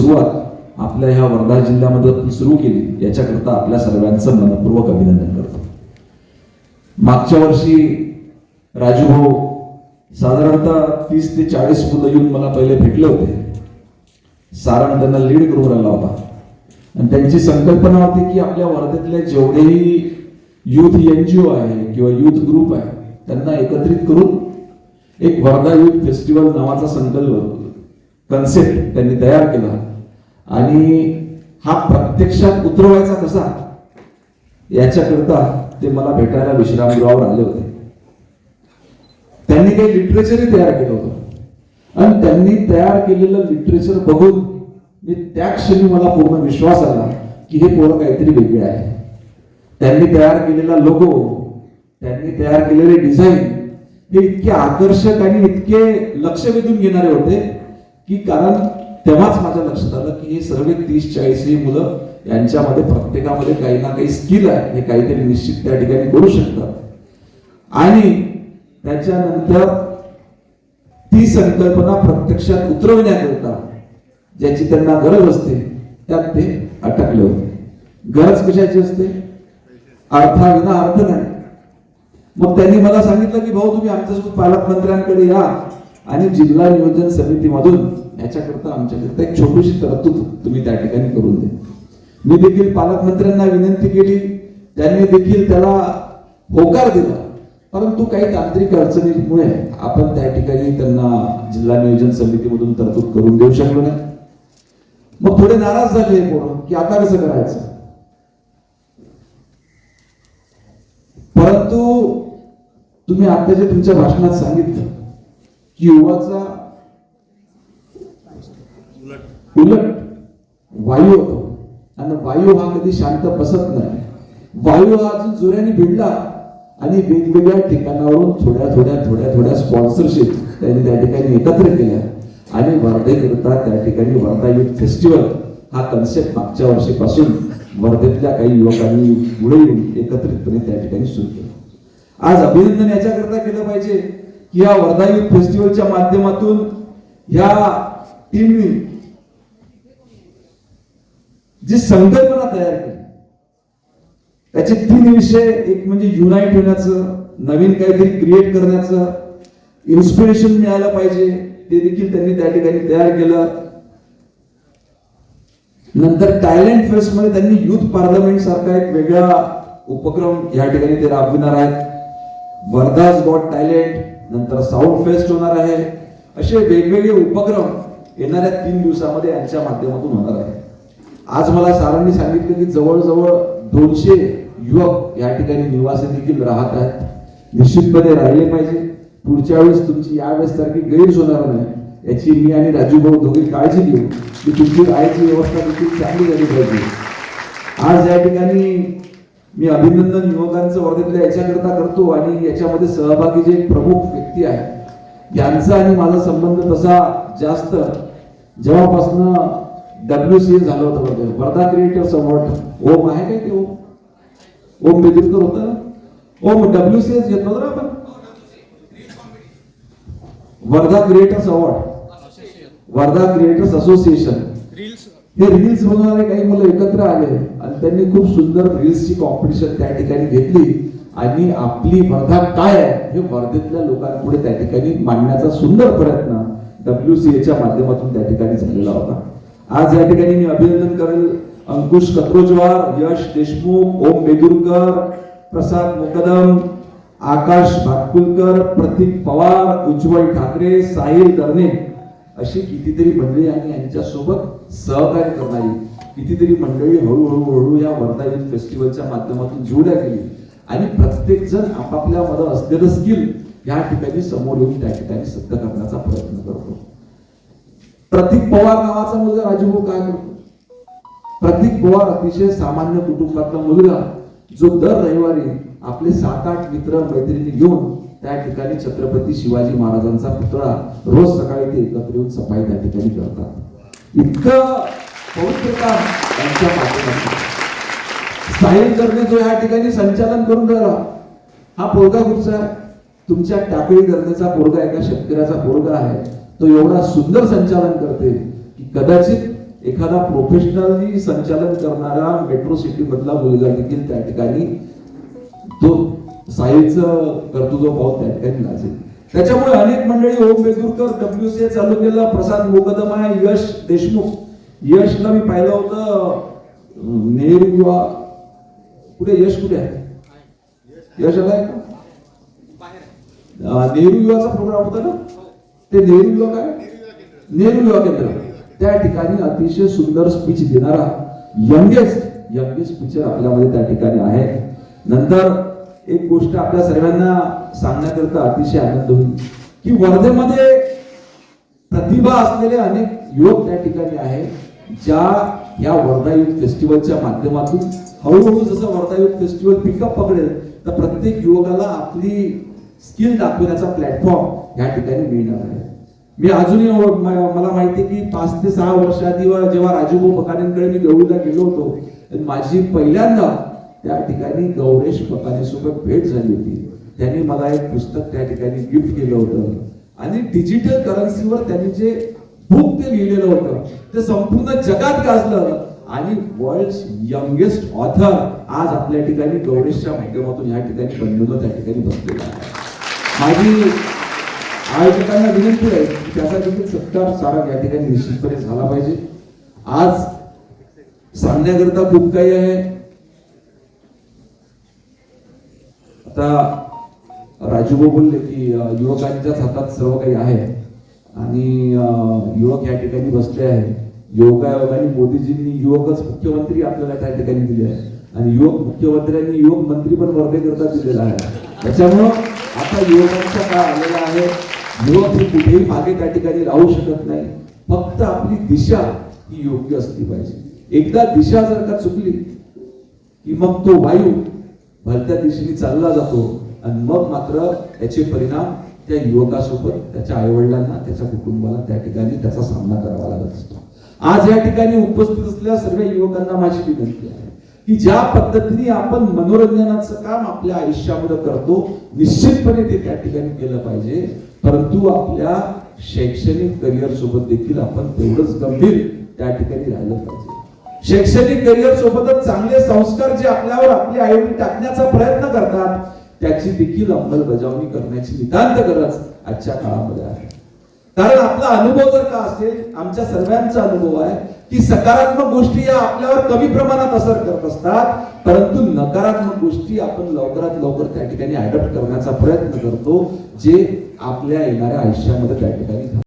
सुरुवात आपल्या ह्या वर्धा जिल्ह्यामध्ये सुरू केली. याच्याकरता आपल्या सर्वांचं मनपूर्वक अभिनंदन करतो. मागच्या वर्षी राजूभाऊ साधारणतः तीस ते चाळीस मुलं येऊन मला पहिले भेटले होते. सारण त्यांना लीड करून राहिला होता. आणि त्यांची संकल्पना होती की आपल्या वर्धेतले जेवढेही युथ एनजीओ आहे किंवा युथ ग्रुप आहे त्यांना एकत्रित करून एक वर्धा युथ फेस्टिवल नावाचा संकल्प कन्सेप्ट त्यांनी तयार केला. आणि हा प्रत्यक्षात उतरवायचा कसा? याच्याकरता ते मला भेटायला विश्रामगृहावर आले होते. त्यांनी काही लिटरेचरही तयार केलं होतं. आणि त्यांनी तयार केलेलं लिटरेचर बघून मी त्या क्षणी मला पूर्ण विश्वास आला की हे पोरं काहीतरी वेगळे आहे. त्यांनी तयार केलेला लोगो त्यांनी तयार केलेले डिझाईन हे इतके आकर्षक आणि इतके लक्ष वेधून घेणारे होते की कारण तेव्हाच माझ्या लक्षात आलं की हे सर्व तीस चाळीस ही मुलं यांच्यामध्ये प्रत्येकामध्ये काही ना काही स्किल आहे. हे काहीतरी निश्चित त्या ठिकाणी करू शकतात. आणि त्याच्यानंतर ती संकल्पना प्रत्यक्षात उतरवण्याकरता ज्याची त्यांना गरज असते त्यात ते अटकले होते. गरज कशाची असते? अर्थाविना अर्थ नाही. मग त्यांनी मला सांगितलं की भाऊ तुम्ही आमच्यासोबत पालकमंत्र्यांकडे या आणि जिल्हा नियोजन समितीमधून याच्याकरता आमच्याकरता एक छोटीशी तरतूद तुम्ही त्या ठिकाणी करून दे मी देखील पालकमंत्र्यांना विनंती केली त्यांनी देखील त्याला होकार दिला. परंतु काही तांत्रिक अडचणीमुळे आपण त्या ठिकाणी त्यांना जिल्हा नियोजन समितीमधून तरतूद करून देऊ शकलो नाही. मग थोडे नाराज झाले कोण की आता कसं करायचं? परंतु तुम्ही आता जे तुमच्या भाषणात सांगितलं की युवाचा उलट. वायू होतो. आणि वायू हा कधी शांत बसत नाही. वायू हा अजून जोऱ्याने भिडला आणि वेगवेगळ्या ठिकाणावरून थोड्या थोड्या थोड्या थोड्या स्पॉन्सरशिप त्यांनी त्या ठिकाणी एकत्र केल्या. आणि वर्धेकरता त्या ठिकाणी वर्धा युथ फेस्टिवल हा कन्सेप्ट मागच्या वर्षीपासून वर्धेतल्या काही युवकांनी पुढे येऊन एकत्रितपणे त्या ठिकाणी सुरू केलं. आज अभिनंदन याच्याकरता केलं पाहिजे की या वर्धा युथ फेस्टिवलच्या माध्यमातून ह्या टीमनी जी संकल्पना तयार केली. त्याचे तीन विषय एक म्हणजे युनाईट होण्याचं नवीन काहीतरी क्रिएट करण्याचं इन्स्पिरेशन मिळालं पाहिजे ते देखील त्यांनी त्या ठिकाणी तयार केलं. नंतर टॅलेंट फेस्टमध्ये त्यांनी युथ पार्लमेंट सारखा एक वेगळा उपक्रम या ठिकाणी ते राबविणार आहेत. वर्धाज गॉट टॅलेंट नंतर साऊंड फेस्ट होणार आहे. असे वेगवेगळे उपक्रम येणाऱ्या तीन दिवसामध्ये यांच्या माध्यमातून होणार आहे आज मला सरांनी सांगितलं की जवळजवळ दोनशे युवक या ठिकाणी निवासी देखील राहत आहेत. निश्चितपणे राहिले पाहिजे. पुढच्या वेळेस तुमची यावेळेस सारखी गैर होणार नाही. याची मी आणि राजू भाऊ दोघे काळजी घेऊ. की तुमची राहायची व्यवस्था देखील चांगली झाली पाहिजे. आज या ठिकाणी मी अभिनंदन युवकांचं वर्धेतल्या याच्याकरता करतो आणि याच्यामध्ये सहभागी जे एक प्रमुख व्यक्ती आहे यांचा आणि माझा संबंध तसा जास्त. जेव्हापासनं डब्ल्यू सी झालं होतं मध्ये वर्धा क्रिएटर्स अवॉर्ड ओम आहे काय ते ओम? ओम होतं? ओम डब्ल्यू सी एस घेतलं होतं ना आपण? Wardha creators award Wardha creators association हे रील्स बनवणारे काही मुलं एकत्र आले. आणि त्यांनी खूप सुंदर रील्सची कॉम्पिटिशन त्या ठिकाणी घेतली. आणि आपली वर्धा काय आहे हे वर्धेतल्या लोकांपुढे त्या ठिकाणी मांडण्याचा सुंदर प्रयत्न डब्ल्यू सी एच्या माध्यमातून त्या ठिकाणी झालेला होता. आज या ठिकाणी मी अभिनंदन करेल अंकुश कत्रोजवार यश देशमुख ओम बेदुरकर प्रसाद मुकदम आकाश भाटकुलकर प्रतीक पवार उज्ज्वल ठाकरे साहिल दर्ने अशी कितीतरी मंडळी आणि यांच्यासोबत सहकार्य करणारी कितीतरी मंडळी हळूहळू हळू या वर्धा युथ फेस्टिवलच्या माध्यमातून जोड्या केली आणि प्रत्येक जण आपापल्या मध्ये असलेलं स्किल या ठिकाणी समोर येऊन त्या ठिकाणी सिद्ध करण्याचा प्रयत्न करतो प्रतीक पवार नावाचा मुलगा राजूभाऊ काय करतो? प्रतीक पवार अतिशय सामान्य कुटुंबातला मुलगा जो दर रविवारी आपले सात आठ मित्र मैत्रिणी घेऊन त्या ठिकाणी छत्रपती शिवाजी महाराजांचा पुतळा रोज सकाळी ते एकत्र येऊन सफाई त्या ठिकाणी करतात. इतकं पवित्रता काम त्यांच्या माध्यमातून साहिल करणे जो या ठिकाणी संचालन करून राहिला हा पोरगा कुठचा आहे? तुमच्या टाकळी करण्याचा पोरगा एका शेतकऱ्याचा पोरगा आहे? तो एवढा सुंदर संचालन करते की कदाचित एखादा प्रोफेशनली संचालन करणारा मेट्रो सिटी मधला मुलगा देखील त्या ठिकाणी तो साईचं कर्तृत्व पाहून त्या ठिकाणी नाचेल. त्याच्यामुळे अनेक मंडळी ओम बेदुरकर डब्ल्यू सी चालू केलं प्रसाद मोकदमा यश देशमुख. यशला मी पाहिलं होतं नेहरू युवा. कुठे? यश कुठे आहे? यश आलाय का? नेहरू युवाचा प्रोग्राम होता ना? ते नेहरू युवा काय? नेहरू युवा केंद्र. त्या ठिकाणी अतिशय सुंदर स्पीच देणारा यंगेस्ट यंगेस्ट स्पीचर आपल्यामध्ये त्या ठिकाणी आहे. नंतर एक गोष्ट आपल्या सर्वांना सांगण्याकरता अतिशय आनंद होईल की वर्धेमध्ये प्रतिभा असलेले अनेक युवक त्या ठिकाणी आहे ज्या या वर्धा युथ फेस्टिवलच्या माध्यमातून हळूहळू जसं वर्धा युथ फेस्टिवल पिकअप पकडेल तर प्रत्येक युवकाला आपली स्किल दाखवण्याचा प्लॅटफॉर्म या ठिकाणी मिळणार आहे. मी अजूनही मला माहिती की पाच ते सहा वर्षाआधी जेव्हा राजूभाऊ बकानेंकडे मी गौरीला गेलो होतो माझी पहिल्यांदा त्या ठिकाणी गौरेश बकाने सोबत भेट झाली होती. त्यांनी मला एक पुस्तक त्या ठिकाणी गिफ्ट केलं होतं. आणि डिजिटल करन्सीवर त्यांनी जे बुक ते लिहिलेलं होतं ते संपूर्ण जगात गाजलं. आणि वर्ल्ड यंगेस्ट ऑथर आज आपल्या ठिकाणी गौरेशच्या माध्यमातून या ठिकाणी बनलेलं त्या ठिकाणी बसलेला आहे. माझी आयोजकांना विनंती आहे की त्याचा देखील सत्कार सारा या ठिकाणी निश्चितपणे झाला पाहिजे. आज सांगण्याकरता खूप काही आहे. आता राजूभाऊ बोलले की युवकांच्याच हातात सर्व काही आहे. आणि युवक या ठिकाणी बसले आहे. योगायोगाने मोदीजींनी युवकच मुख्यमंत्री आपल्याला त्या ठिकाणी दिले आहे. आणि युवक मुख्यमंत्र्यांनी युवक मंत्री पण वर्धेकरता दिलेला आहे. त्याच्यामुळं युवकांचा काळ आलेला आहे? युवक हे कुठेही मागे त्या ठिकाणी राहू शकत नाही. फक्त आपली दिशा ही योग्य असली पाहिजे. एकदा दिशा जर का चुकली की मग तो वायू भलत्या दिशेने चालला जातो आणि मग मात्र याचे परिणाम त्या युवकासोबत त्याच्या आईवडिलांना त्याच्या कुटुंबाला त्या ठिकाणी त्याचा सामना करावा लागत असतो. आज या ठिकाणी उपस्थित असलेल्या सर्व युवकांना माझी विनंती आहे. की ज्या पद्धतीने आपण मनोरंजनाचं काम आपल्या आयुष्यामध्ये करतो निश्चितपणे ते त्या ठिकाणी केलं पाहिजे. परंतु आपल्या शैक्षणिक करिअर सोबत देखील आपण तेवढंच गंभीर त्या ठिकाणी राहिलं पाहिजे. शैक्षणिक करिअर सोबतच चांगले संस्कार जे आपल्यावर आपले आईवडील टाकण्याचा प्रयत्न करतात त्याची देखील अंमलबजावणी करण्याची नितांत गरज आजच्या काळामध्ये आहे. कारण आपला अनुभव जर का असेल आमच्या सर्वांचा अनुभव आहे की सकारात्मक गोष्टी या आपल्यावर कमी प्रमाणात असर करत असतात परंतु नकारात्मक गोष्टी आपण लवकरात लवकर त्या ठिकाणी अडॉप्ट करण्याचा प्रयत्न करतो जे आपल्या येणाऱ्या आयुष्यामध्ये त्या ठिकाणी